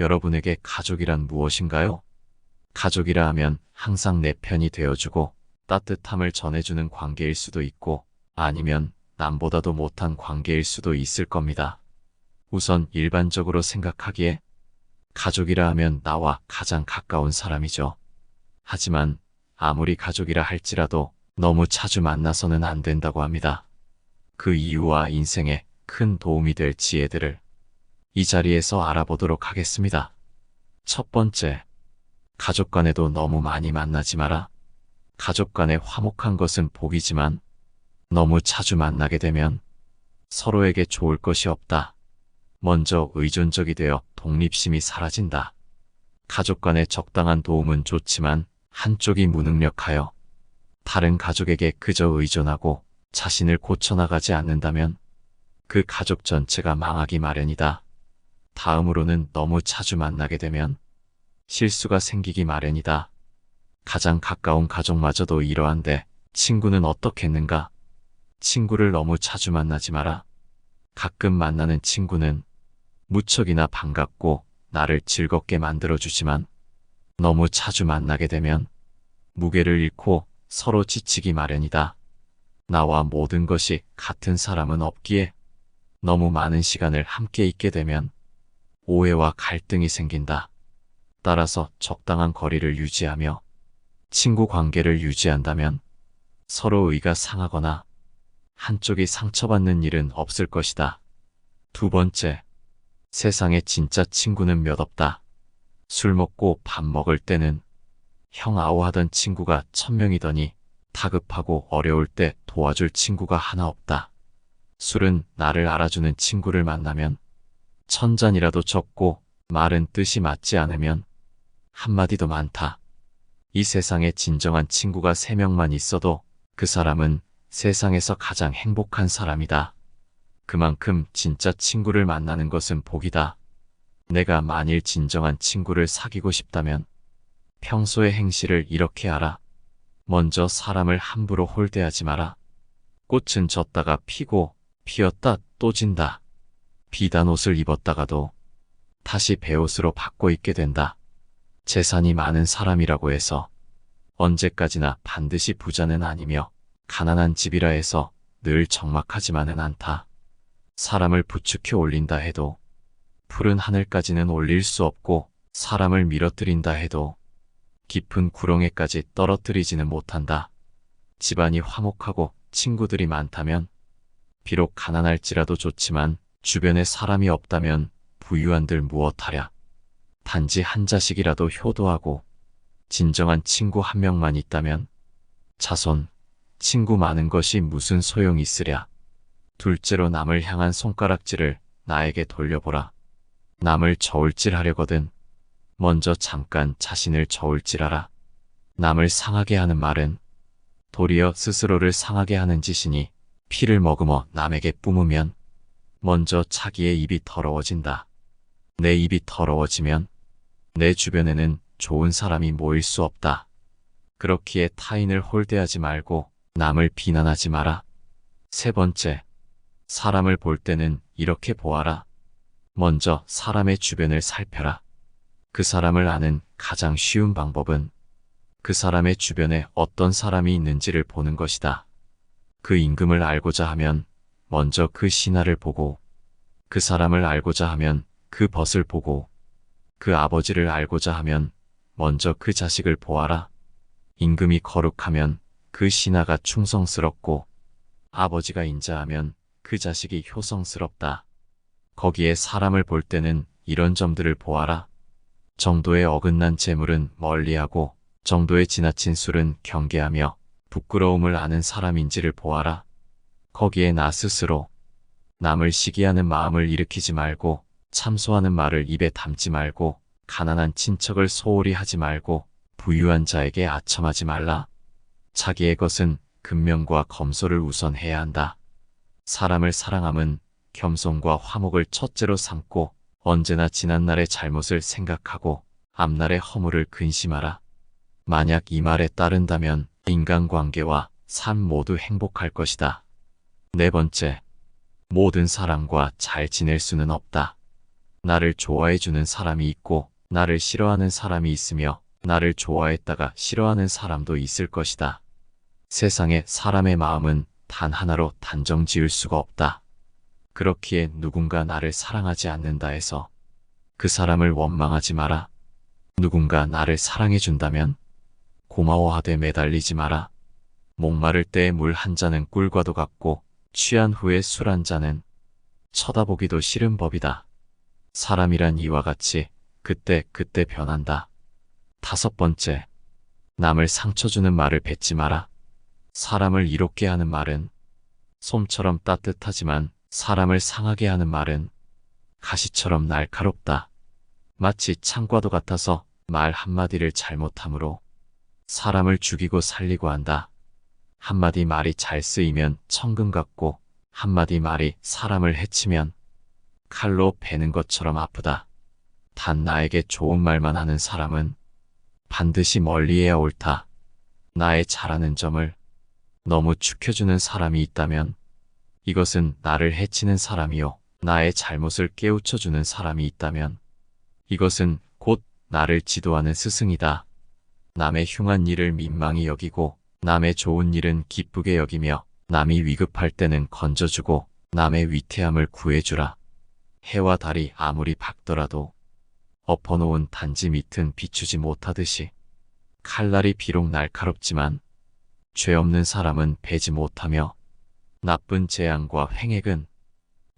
여러분에게 가족이란 무엇인가요? 가족이라 하면 항상 내 편이 되어주고 따뜻함을 전해주는 관계일 수도 있고 아니면 남보다도 못한 관계일 수도 있을 겁니다. 우선 일반적으로 생각하기에 가족이라 하면 나와 가장 가까운 사람이죠. 하지만 아무리 가족이라 할지라도 너무 자주 만나서는 안 된다고 합니다. 그 이유와 인생에 큰 도움이 될 지혜들을 이 자리에서 알아보도록 하겠습니다. 첫 번째, 가족 간에도 너무 많이 만나지 마라. 가족 간에 화목한 것은 복이지만 너무 자주 만나게 되면 서로에게 좋을 것이 없다. 먼저 의존적이 되어 독립심이 사라진다. 가족 간의 적당한 도움은 좋지만 한쪽이 무능력하여 다른 가족에게 그저 의존하고 자신을 고쳐나가지 않는다면 그 가족 전체가 망하기 마련이다. 다음으로는 너무 자주 만나게 되면 실수가 생기기 마련이다. 가장 가까운 가족마저도 이러한데 친구는 어떻겠는가? 친구를 너무 자주 만나지 마라. 가끔 만나는 친구는 무척이나 반갑고 나를 즐겁게 만들어주지만 너무 자주 만나게 되면 무게를 잃고 서로 지치기 마련이다. 나와 모든 것이 같은 사람은 없기에 너무 많은 시간을 함께 있게 되면 오해와 갈등이 생긴다. 따라서 적당한 거리를 유지하며 친구 관계를 유지한다면 서로 의가 상하거나 한쪽이 상처받는 일은 없을 것이다. 두 번째, 세상에 진짜 친구는 몇 없다. 술 먹고 밥 먹을 때는 형 아우하던 친구가 천명이더니 다급하고 어려울 때 도와줄 친구가 하나 없다. 술은 나를 알아주는 친구를 만나면 천 잔이라도 적고 말은 뜻이 맞지 않으면 한마디도 많다. 이 세상에 진정한 친구가 세 명만 있어도 그 사람은 세상에서 가장 행복한 사람이다. 그만큼 진짜 친구를 만나는 것은 복이다. 내가 만일 진정한 친구를 사귀고 싶다면 평소의 행실을 이렇게 알아. 먼저 사람을 함부로 홀대하지 마라. 꽃은 졌다가 피고 피었다 또 진다. 비단 옷을 입었다가도 다시 배옷으로 바꿔 입게 된다. 재산이 많은 사람이라고 해서 언제까지나 반드시 부자는 아니며 가난한 집이라 해서 늘 적막하지만은 않다. 사람을 부축해 올린다 해도 푸른 하늘까지는 올릴 수 없고 사람을 밀어뜨린다 해도 깊은 구렁에까지 떨어뜨리지는 못한다. 집안이 화목하고 친구들이 많다면 비록 가난할지라도 좋지만 주변에 사람이 없다면 부유한들 무엇하랴. 단지 한 자식이라도 효도하고 진정한 친구 한 명만 있다면 자손, 친구 많은 것이 무슨 소용이 있으랴. 둘째로 남을 향한 손가락질을 나에게 돌려보라. 남을 저울질하려거든 먼저 잠깐 자신을 저울질하라. 남을 상하게 하는 말은 도리어 스스로를 상하게 하는 짓이니 피를 머금어 남에게 뿜으면 먼저 자기의 입이 더러워진다. 내 입이 더러워지면 내 주변에는 좋은 사람이 모일 수 없다. 그렇기에 타인을 홀대하지 말고 남을 비난하지 마라. 세 번째, 사람을 볼 때는 이렇게 보아라. 먼저 사람의 주변을 살펴라. 그 사람을 아는 가장 쉬운 방법은 그 사람의 주변에 어떤 사람이 있는지를 보는 것이다. 그 임금을 알고자 하면 먼저 그 신하를 보고 그 사람을 알고자 하면 그 벗을 보고 그 아버지를 알고자 하면 먼저 그 자식을 보아라. 임금이 거룩하면 그 신하가 충성스럽고 아버지가 인자하면 그 자식이 효성스럽다. 거기에 사람을 볼 때는 이런 점들을 보아라. 정도의 어긋난 재물은 멀리하고 정도의 지나친 술은 경계하며 부끄러움을 아는 사람인지를 보아라. 거기에 나 스스로 남을 시기하는 마음을 일으키지 말고 참소하는 말을 입에 담지 말고 가난한 친척을 소홀히 하지 말고 부유한 자에게 아첨하지 말라. 자기의 것은 근면과 검소를 우선해야 한다. 사람을 사랑함은 겸손과 화목을 첫째로 삼고 언제나 지난날의 잘못을 생각하고 앞날의 허물을 근심하라. 만약 이 말에 따른다면 인간관계와 삶 모두 행복할 것이다. 네 번째, 모든 사람과 잘 지낼 수는 없다. 나를 좋아해주는 사람이 있고 나를 싫어하는 사람이 있으며 나를 좋아했다가 싫어하는 사람도 있을 것이다. 세상에 사람의 마음은 단 하나로 단정 지을 수가 없다. 그렇기에 누군가 나를 사랑하지 않는다 해서 그 사람을 원망하지 마라. 누군가 나를 사랑해준다면 고마워하되 매달리지 마라. 목마를 때물한 잔은 꿀과도 같고 취한 후에 술 한 잔은 쳐다보기도 싫은 법이다. 사람이란 이와 같이 그때 그때 변한다. 다섯 번째, 남을 상처 주는 말을 뱉지 마라. 사람을 이롭게 하는 말은 솜처럼 따뜻하지만 사람을 상하게 하는 말은 가시처럼 날카롭다. 마치 창과도 같아서 말 한마디를 잘못함으로 사람을 죽이고 살리고 한다. 한마디 말이 잘 쓰이면 천금 같고 한마디 말이 사람을 해치면 칼로 베는 것처럼 아프다. 단 나에게 좋은 말만 하는 사람은 반드시 멀리해야 옳다. 나의 잘하는 점을 너무 축혀주는 사람이 있다면 이것은 나를 해치는 사람이요. 나의 잘못을 깨우쳐주는 사람이 있다면 이것은 곧 나를 지도하는 스승이다. 남의 흉한 일을 민망히 여기고 남의 좋은 일은 기쁘게 여기며 남이 위급할 때는 건져주고 남의 위태함을 구해주라. 해와 달이 아무리 밝더라도 엎어놓은 단지 밑은 비추지 못하듯이 칼날이 비록 날카롭지만 죄 없는 사람은 베지 못하며 나쁜 재앙과 횡액은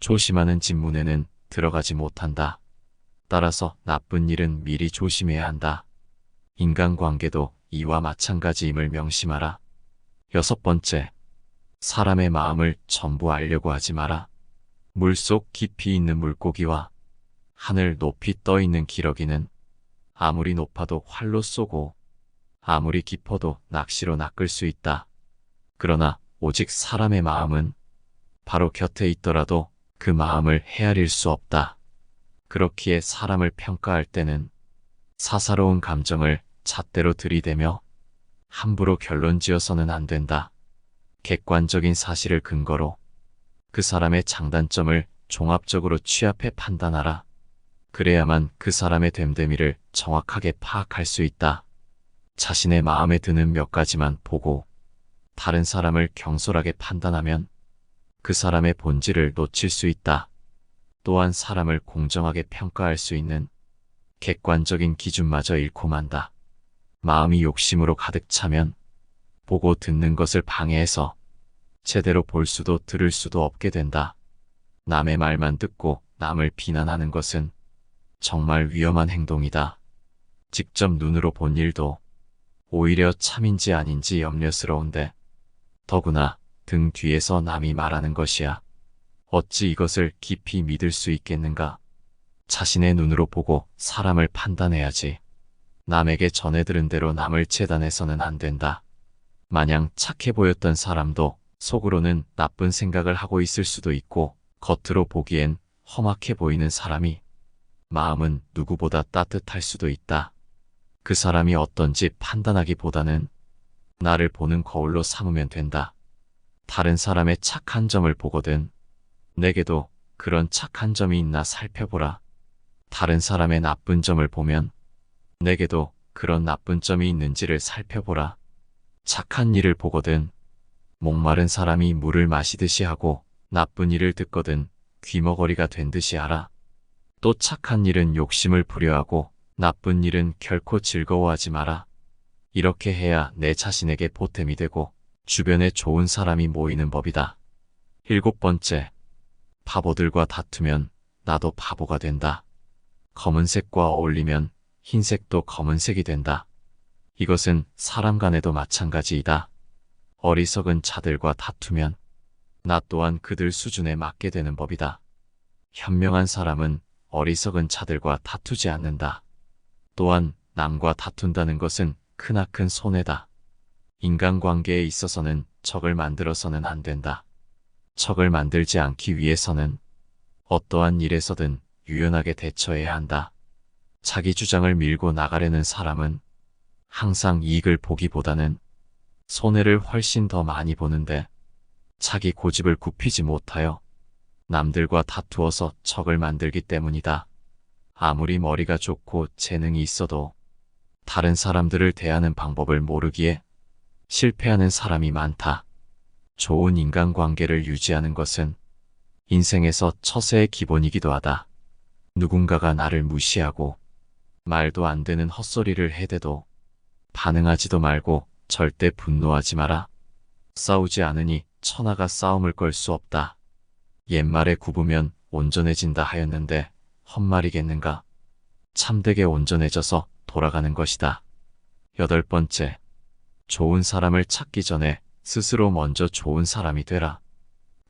조심하는 집문에는 들어가지 못한다. 따라서 나쁜 일은 미리 조심해야 한다. 인간관계도 이와 마찬가지임을 명심하라. 여섯 번째, 사람의 마음을 전부 알려고 하지 마라. 물속 깊이 있는 물고기와 하늘 높이 떠 있는 기러기는 아무리 높아도 활로 쏘고 아무리 깊어도 낚시로 낚을 수 있다. 그러나 오직 사람의 마음은 바로 곁에 있더라도 그 마음을 헤아릴 수 없다. 그렇기에 사람을 평가할 때는 사사로운 감정을 잣대로 들이대며 함부로 결론 지어서는 안 된다. 객관적인 사실을 근거로 그 사람의 장단점을 종합적으로 취합해 판단하라. 그래야만 그 사람의 됨됨이를 정확하게 파악할 수 있다. 자신의 마음에 드는 몇 가지만 보고 다른 사람을 경솔하게 판단하면 그 사람의 본질을 놓칠 수 있다. 또한 사람을 공정하게 평가할 수 있는 객관적인 기준마저 잃고 만다. 마음이 욕심으로 가득 차면 보고 듣는 것을 방해해서 제대로 볼 수도 들을 수도 없게 된다. 남의 말만 듣고 남을 비난하는 것은 정말 위험한 행동이다. 직접 눈으로 본 일도 오히려 참인지 아닌지 염려스러운데 더구나 등 뒤에서 남이 말하는 것이야. 어찌 이것을 깊이 믿을 수 있겠는가? 자신의 눈으로 보고 사람을 판단해야지. 남에게 전해 들은 대로 남을 재단해서는 안 된다. 마냥 착해 보였던 사람도 속으로는 나쁜 생각을 하고 있을 수도 있고 겉으로 보기엔 험악해 보이는 사람이 마음은 누구보다 따뜻할 수도 있다. 그 사람이 어떤지 판단하기보다는 나를 보는 거울로 삼으면 된다. 다른 사람의 착한 점을 보거든 내게도 그런 착한 점이 있나 살펴보라. 다른 사람의 나쁜 점을 보면 내게도 그런 나쁜 점이 있는지를 살펴보라. 착한 일을 보거든 목마른 사람이 물을 마시듯이 하고 나쁜 일을 듣거든 귀머거리가 된 듯이 알아. 또 착한 일은 욕심을 부려하고 나쁜 일은 결코 즐거워하지 마라. 이렇게 해야 내 자신에게 보탬이 되고 주변에 좋은 사람이 모이는 법이다. 일곱 번째, 바보들과 다투면 나도 바보가 된다. 검은색과 어울리면 흰색도 검은색이 된다. 이것은 사람 간에도 마찬가지이다. 어리석은 자들과 다투면 나 또한 그들 수준에 맞게 되는 법이다. 현명한 사람은 어리석은 자들과 다투지 않는다. 또한 남과 다툰다는 것은 크나큰 손해다. 인간관계에 있어서는 적을 만들어서는 안 된다. 적을 만들지 않기 위해서는 어떠한 일에서든 유연하게 대처해야 한다. 자기 주장을 밀고 나가려는 사람은 항상 이익을 보기보다는 손해를 훨씬 더 많이 보는데 자기 고집을 굽히지 못하여 남들과 다투어서 적을 만들기 때문이다. 아무리 머리가 좋고 재능이 있어도 다른 사람들을 대하는 방법을 모르기에 실패하는 사람이 많다. 좋은 인간관계를 유지하는 것은 인생에서 처세의 기본이기도 하다. 누군가가 나를 무시하고 말도 안 되는 헛소리를 해대도 반응하지도 말고 절대 분노하지 마라. 싸우지 않으니 천하가 싸움을 걸 수 없다. 옛말에 굽으면 온전해진다 하였는데 헛말이겠는가? 참되게 온전해져서 돌아가는 것이다. 여덟 번째, 좋은 사람을 찾기 전에 스스로 먼저 좋은 사람이 되라.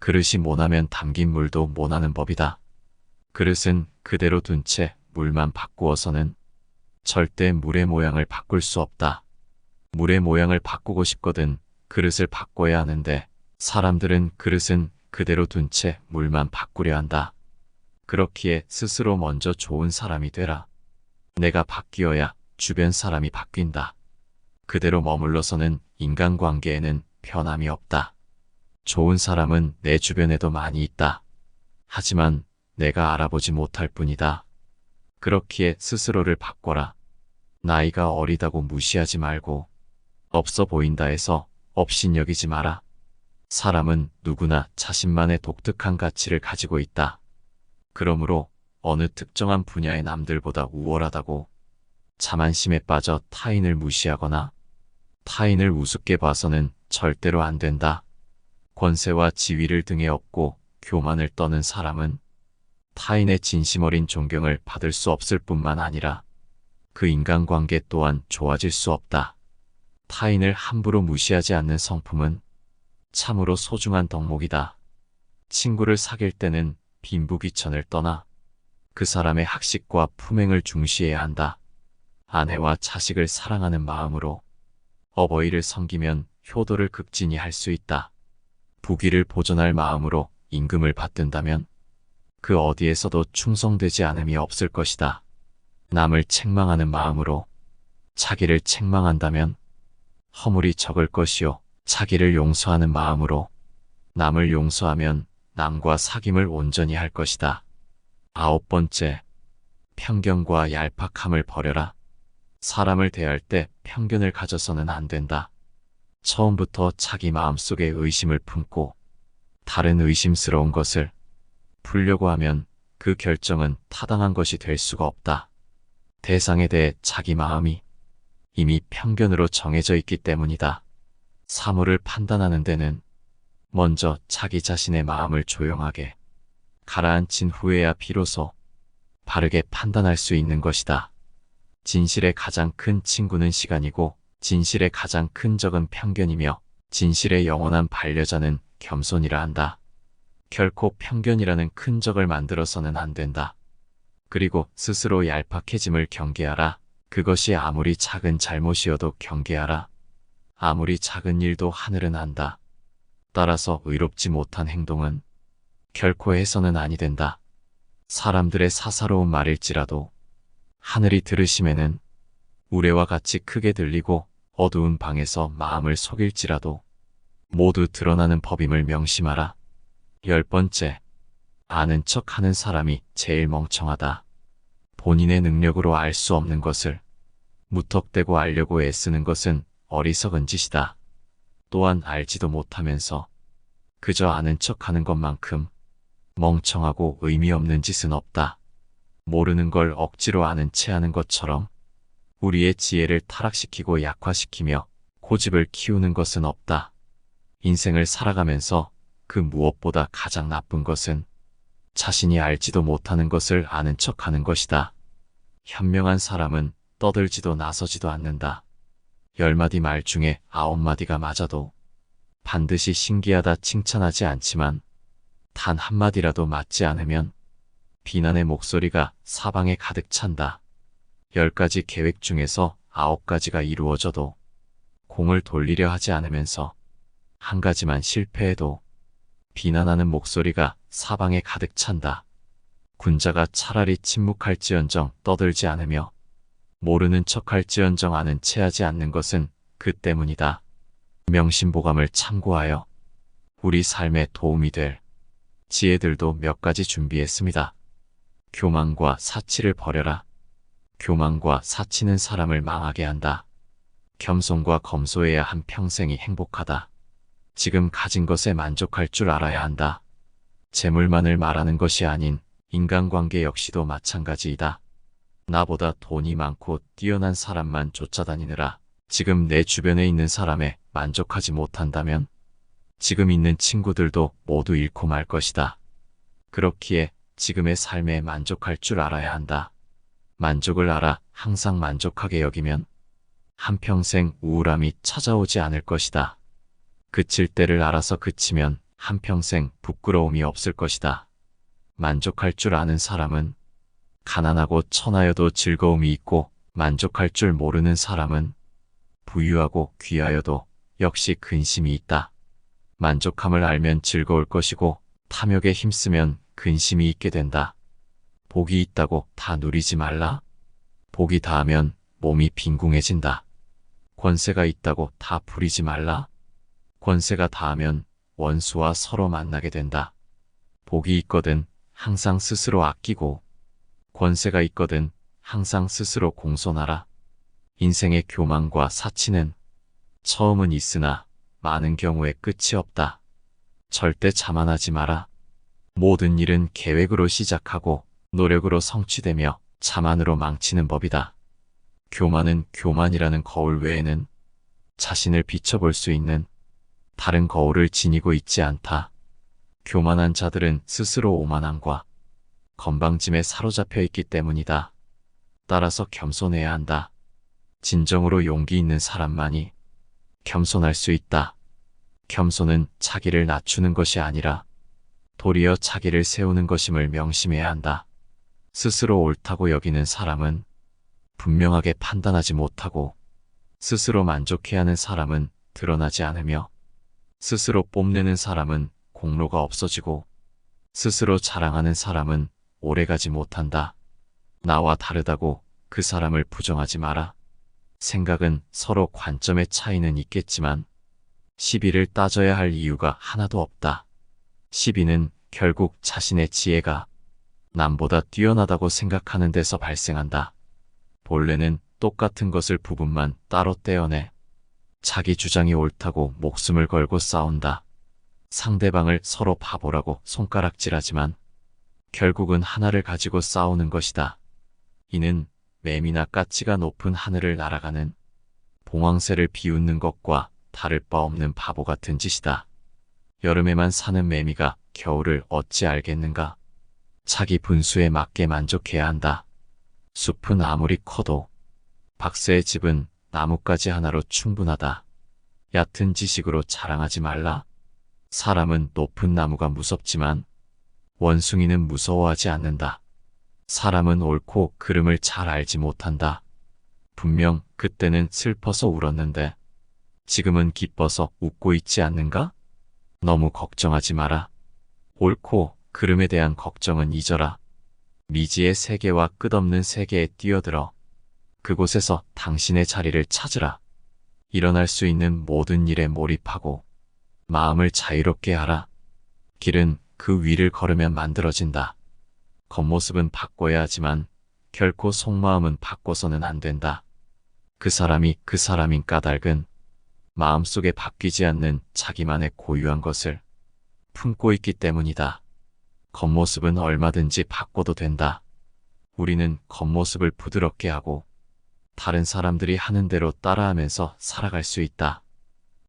그릇이 모나면 담긴 물도 모나는 법이다. 그릇은 그대로 둔 채 물만 바꾸어서는 절대 물의 모양을 바꿀 수 없다. 물의 모양을 바꾸고 싶거든 그릇을 바꿔야 하는데 사람들은 그릇은 그대로 둔 채 물만 바꾸려 한다. 그렇기에 스스로 먼저 좋은 사람이 되라. 내가 바뀌어야 주변 사람이 바뀐다. 그대로 머물러서는 인간관계에는 변함이 없다. 좋은 사람은 내 주변에도 많이 있다. 하지만 내가 알아보지 못할 뿐이다. 그렇기에 스스로를 바꿔라. 나이가 어리다고 무시하지 말고 없어 보인다 해서 업신여기지 마라. 사람은 누구나 자신만의 독특한 가치를 가지고 있다. 그러므로 어느 특정한 분야의 남들보다 우월하다고 자만심에 빠져 타인을 무시하거나 타인을 우습게 봐서는 절대로 안 된다. 권세와 지위를 등에 업고 교만을 떠는 사람은 타인의 진심 어린 존경을 받을 수 없을 뿐만 아니라 그 인간관계 또한 좋아질 수 없다. 타인을 함부로 무시하지 않는 성품은 참으로 소중한 덕목이다. 친구를 사귈 때는 빈부귀천을 떠나 그 사람의 학식과 품행을 중시해야 한다. 아내와 자식을 사랑하는 마음으로 어버이를 섬기면 효도를 극진히 할 수 있다. 부귀를 보존할 마음으로 임금을 받든다면 그 어디에서도 충성되지 않음이 없을 것이다. 남을 책망하는 마음으로 자기를 책망한다면 허물이 적을 것이요. 자기를 용서하는 마음으로 남을 용서하면 남과 사귐을 온전히 할 것이다. 아홉 번째, 편견과 얄팍함을 버려라. 사람을 대할 때 편견을 가져서는 안 된다. 처음부터 자기 마음속에 의심을 품고 다른 의심스러운 것을 풀려고 하면 그 결정은 타당한 것이 될 수가 없다. 대상에 대해 자기 마음이 이미 편견으로 정해져 있기 때문이다. 사물을 판단하는 데는 먼저 자기 자신의 마음을 조용하게 가라앉힌 후에야 비로소 바르게 판단할 수 있는 것이다. 진실의 가장 큰 친구는 시간이고 진실의 가장 큰 적은 편견이며 진실의 영원한 반려자는 겸손이라 한다. 결코 편견이라는 큰 적을 만들어서는 안 된다. 그리고 스스로 얄팍해짐을 경계하라. 그것이 아무리 작은 잘못이어도 경계하라. 아무리 작은 일도 하늘은 안다. 따라서 의롭지 못한 행동은 결코 해서는 아니 된다. 사람들의 사사로운 말일지라도 하늘이 들으심에는 우레와 같이 크게 들리고 어두운 방에서 마음을 속일지라도 모두 드러나는 법임을 명심하라. 열 번째, 아는 척 하는 사람이 제일 멍청하다. 본인의 능력으로 알 수 없는 것을 무턱대고 알려고 애쓰는 것은 어리석은 짓이다. 또한 알지도 못하면서 그저 아는 척 하는 것만큼 멍청하고 의미 없는 짓은 없다. 모르는 걸 억지로 아는 채 하는 것처럼 우리의 지혜를 타락시키고 약화시키며 고집을 키우는 것은 없다. 인생을 살아가면서 그 무엇보다 가장 나쁜 것은 자신이 알지도 못하는 것을 아는 척 하는 것이다. 현명한 사람은 떠들지도 나서지도 않는다. 열 마디 말 중에 아홉 마디가 맞아도 반드시 신기하다 칭찬하지 않지만 단 한마디라도 맞지 않으면 비난의 목소리가 사방에 가득 찬다. 열 가지 계획 중에서 아홉 가지가 이루어져도 공을 돌리려 하지 않으면서 한 가지만 실패해도 비난하는 목소리가 사방에 가득 찬다. 군자가 차라리 침묵할지언정 떠들지 않으며 모르는 척할지언정 아는 체하지 않는 것은 그 때문이다. 명심보감을 참고하여 우리 삶에 도움이 될 지혜들도 몇 가지 준비했습니다. 교만과 사치를 버려라. 교만과 사치는 사람을 망하게 한다. 겸손과 검소해야 한 평생이 행복하다. 지금 가진 것에 만족할 줄 알아야 한다. 재물만을 말하는 것이 아닌 인간관계 역시도 마찬가지이다. 나보다 돈이 많고 뛰어난 사람만 쫓아다니느라 지금 내 주변에 있는 사람에 만족하지 못한다면 지금 있는 친구들도 모두 잃고 말 것이다. 그렇기에 지금의 삶에 만족할 줄 알아야 한다. 만족을 알아 항상 만족하게 여기면 한평생 우울함이 찾아오지 않을 것이다. 그칠 때를 알아서 그치면 한평생 부끄러움이 없을 것이다. 만족할 줄 아는 사람은 가난하고 천하여도 즐거움이 있고 만족할 줄 모르는 사람은 부유하고 귀하여도 역시 근심이 있다. 만족함을 알면 즐거울 것이고 탐욕에 힘쓰면 근심이 있게 된다. 복이 있다고 다 누리지 말라. 복이 닿으면 몸이 빈궁해진다. 권세가 있다고 다 부리지 말라. 권세가 닿으면 원수와 서로 만나게 된다. 복이 있거든 항상 스스로 아끼고 권세가 있거든 항상 스스로 공손하라. 인생의 교만과 사치는 처음은 있으나 많은 경우에 끝이 없다. 절대 자만하지 마라. 모든 일은 계획으로 시작하고 노력으로 성취되며 자만으로 망치는 법이다. 교만은 교만이라는 거울 외에는 자신을 비춰볼 수 있는 다른 거울을 지니고 있지 않다. 교만한 자들은 스스로 오만함과 건방짐에 사로잡혀 있기 때문이다. 따라서 겸손해야 한다. 진정으로 용기 있는 사람만이 겸손할 수 있다. 겸손은 자기를 낮추는 것이 아니라 도리어 자기를 세우는 것임을 명심해야 한다. 스스로 옳다고 여기는 사람은 분명하게 판단하지 못하고 스스로 만족해야 하는 사람은 드러나지 않으며 스스로 뽐내는 사람은 공로가 없어지고 스스로 자랑하는 사람은 오래가지 못한다. 나와 다르다고 그 사람을 부정하지 마라. 생각은 서로 관점의 차이는 있겠지만 시비를 따져야 할 이유가 하나도 없다. 시비는 결국 자신의 지혜가 남보다 뛰어나다고 생각하는 데서 발생한다. 본래는 똑같은 것을 부분만 따로 떼어내 자기 주장이 옳다고 목숨을 걸고 싸운다. 상대방을 서로 바보라고 손가락질하지만 결국은 하나를 가지고 싸우는 것이다. 이는 매미나 까치가 높은 하늘을 날아가는 봉황새를 비웃는 것과 다를 바 없는 바보 같은 짓이다. 여름에만 사는 매미가 겨울을 어찌 알겠는가? 자기 분수에 맞게 만족해야 한다. 숲은 아무리 커도 박새의 집은 나뭇가지 하나로 충분하다. 얕은 지식으로 자랑하지 말라. 사람은 높은 나무가 무섭지만 원숭이는 무서워하지 않는다. 사람은 옳고 그름을 잘 알지 못한다. 분명 그때는 슬퍼서 울었는데 지금은 기뻐서 웃고 있지 않는가? 너무 걱정하지 마라. 옳고 그름에 대한 걱정은 잊어라. 미지의 세계와 끝없는 세계에 뛰어들어 그곳에서 당신의 자리를 찾으라. 일어날 수 있는 모든 일에 몰입하고 마음을 자유롭게 하라. 길은 그 위를 걸으면 만들어진다. 겉모습은 바꿔야 하지만 결코 속마음은 바꿔서는 안 된다. 그 사람이 그 사람인 까닭은 마음속에 바뀌지 않는 자기만의 고유한 것을 품고 있기 때문이다. 겉모습은 얼마든지 바꿔도 된다. 우리는 겉모습을 부드럽게 하고 다른 사람들이 하는 대로 따라하면서 살아갈 수 있다.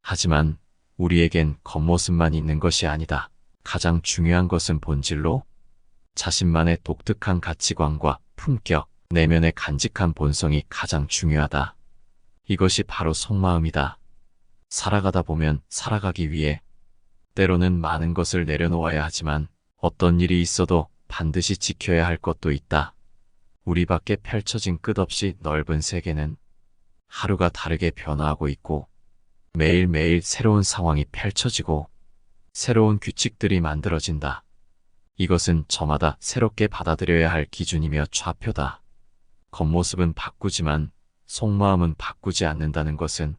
하지만 우리에겐 겉모습만 있는 것이 아니다. 가장 중요한 것은 본질로 자신만의 독특한 가치관과 품격, 내면의 간직한 본성이 가장 중요하다. 이것이 바로 속마음이다. 살아가다 보면 살아가기 위해 때로는 많은 것을 내려놓아야 하지만 어떤 일이 있어도 반드시 지켜야 할 것도 있다. 우리 밖에 펼쳐진 끝없이 넓은 세계는 하루가 다르게 변화하고 있고 매일매일 새로운 상황이 펼쳐지고 새로운 규칙들이 만들어진다. 이것은 저마다 새롭게 받아들여야 할 기준이며 좌표다. 겉모습은 바꾸지만 속마음은 바꾸지 않는다는 것은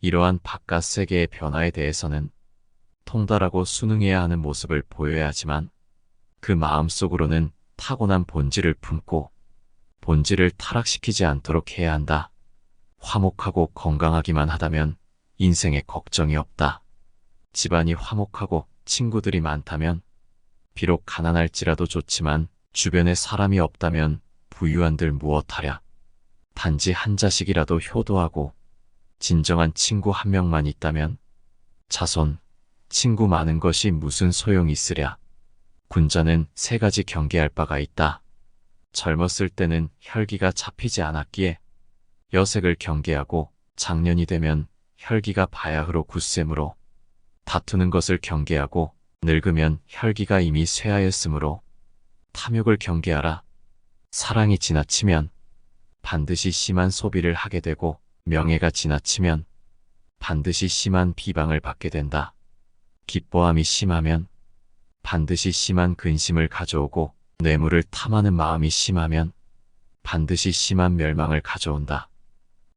이러한 바깥 세계의 변화에 대해서는 통달하고 순응해야 하는 모습을 보여야 하지만 그 마음 속으로는 타고난 본질을 품고 본질을 타락시키지 않도록 해야 한다. 화목하고 건강하기만 하다면 인생에 걱정이 없다. 집안이 화목하고 친구들이 많다면 비록 가난할지라도 좋지만 주변에 사람이 없다면 부유한들 무엇하랴. 단지 한 자식이라도 효도하고 진정한 친구 한 명만 있다면 자손, 친구 많은 것이 무슨 소용이 있으랴. 군자는 세 가지 경계할 바가 있다. 젊었을 때는 혈기가 잡히지 않았기에 여색을 경계하고 장년이 되면 혈기가 바야흐로 굳셈으로 다투는 것을 경계하고 늙으면 혈기가 이미 쇠하였으므로 탐욕을 경계하라. 사랑이 지나치면 반드시 심한 소비를 하게 되고 명예가 지나치면 반드시 심한 비방을 받게 된다. 기뻐함이 심하면 반드시 심한 근심을 가져오고 뇌물을 탐하는 마음이 심하면 반드시 심한 멸망을 가져온다.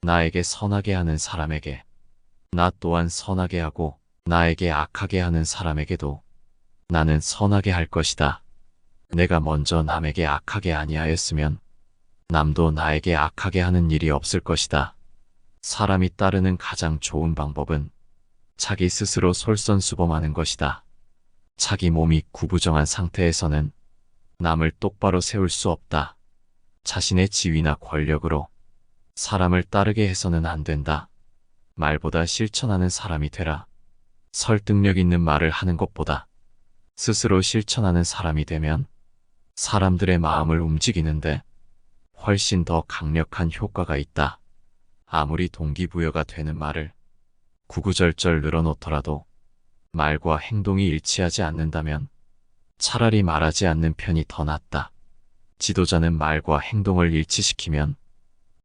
나에게 선하게 하는 사람에게 나 또한 선하게 하고 나에게 악하게 하는 사람에게도 나는 선하게 할 것이다. 내가 먼저 남에게 악하게 아니하였으면 남도 나에게 악하게 하는 일이 없을 것이다. 사람이 따르는 가장 좋은 방법은 자기 스스로 솔선수범하는 것이다. 자기 몸이 구부정한 상태에서는 남을 똑바로 세울 수 없다. 자신의 지위나 권력으로 사람을 따르게 해서는 안 된다. 말보다 실천하는 사람이 되라. 설득력 있는 말을 하는 것보다 스스로 실천하는 사람이 되면 사람들의 마음을 움직이는데 훨씬 더 강력한 효과가 있다. 아무리 동기부여가 되는 말을 구구절절 늘어놓더라도 말과 행동이 일치하지 않는다면 차라리 말하지 않는 편이 더 낫다. 지도자는 말과 행동을 일치시키면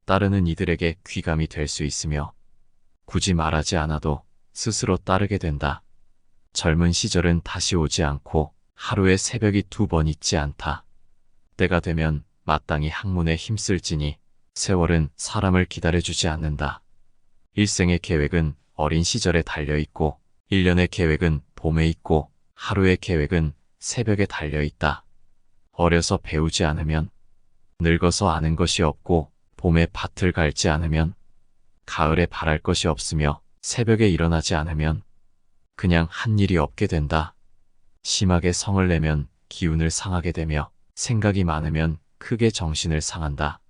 따르는 이들에게 귀감이 될 수 있으며 굳이 말하지 않아도 스스로 따르게 된다. 젊은 시절은 다시 오지 않고 하루에 새벽이 두 번 있지 않다. 때가 되면 마땅히 학문에 힘쓸지니 세월은 사람을 기다려주지 않는다. 일생의 계획은 어린 시절에 달려있고, 일년의 계획은 봄에 있고, 하루의 계획은 새벽에 달려있다. 어려서 배우지 않으면, 늙어서 아는 것이 없고, 봄에 밭을 갈지 않으면, 가을에 바랄 것이 없으며, 새벽에 일어나지 않으면, 그냥 한 일이 없게 된다. 심하게 성을 내면 기운을 상하게 되며, 생각이 많으면 크게 정신을 상한다.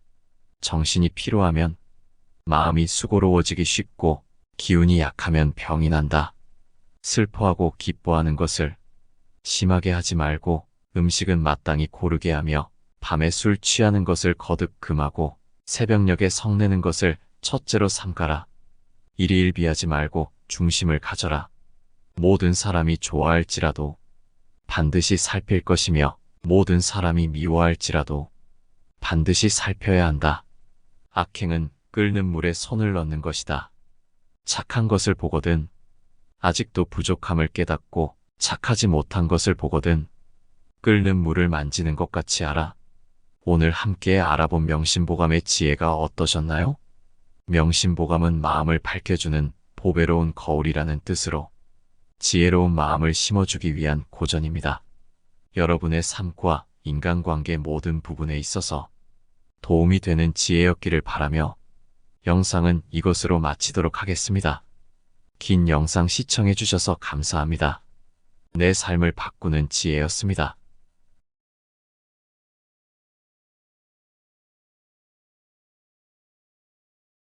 정신이 피로하면 마음이 수고로워지기 쉽고 기운이 약하면 병이 난다. 슬퍼하고 기뻐하는 것을 심하게 하지 말고 음식은 마땅히 고르게 하며 밤에 술 취하는 것을 거듭 금하고 새벽녘에 성내는 것을 첫째로 삼가라. 일희일비하지 말고 중심을 가져라. 모든 사람이 좋아할지라도 반드시 살필 것이며 모든 사람이 미워할지라도 반드시 살펴야 한다. 악행은 끓는 물에 손을 넣는 것이다. 착한 것을 보거든 아직도 부족함을 깨닫고 착하지 못한 것을 보거든 끓는 물을 만지는 것 같이 알아. 오늘 함께 알아본 명심보감의 지혜가 어떠셨나요? 명심보감은 마음을 밝혀주는 보배로운 거울이라는 뜻으로 지혜로운 마음을 심어주기 위한 고전입니다. 여러분의 삶과 인간관계 모든 부분에 있어서 도움이 되는 지혜였기를 바라며 영상은 이것으로 마치도록 하겠습니다. 긴 영상 시청해 주셔서 감사합니다. 내 삶을 바꾸는 지혜였습니다.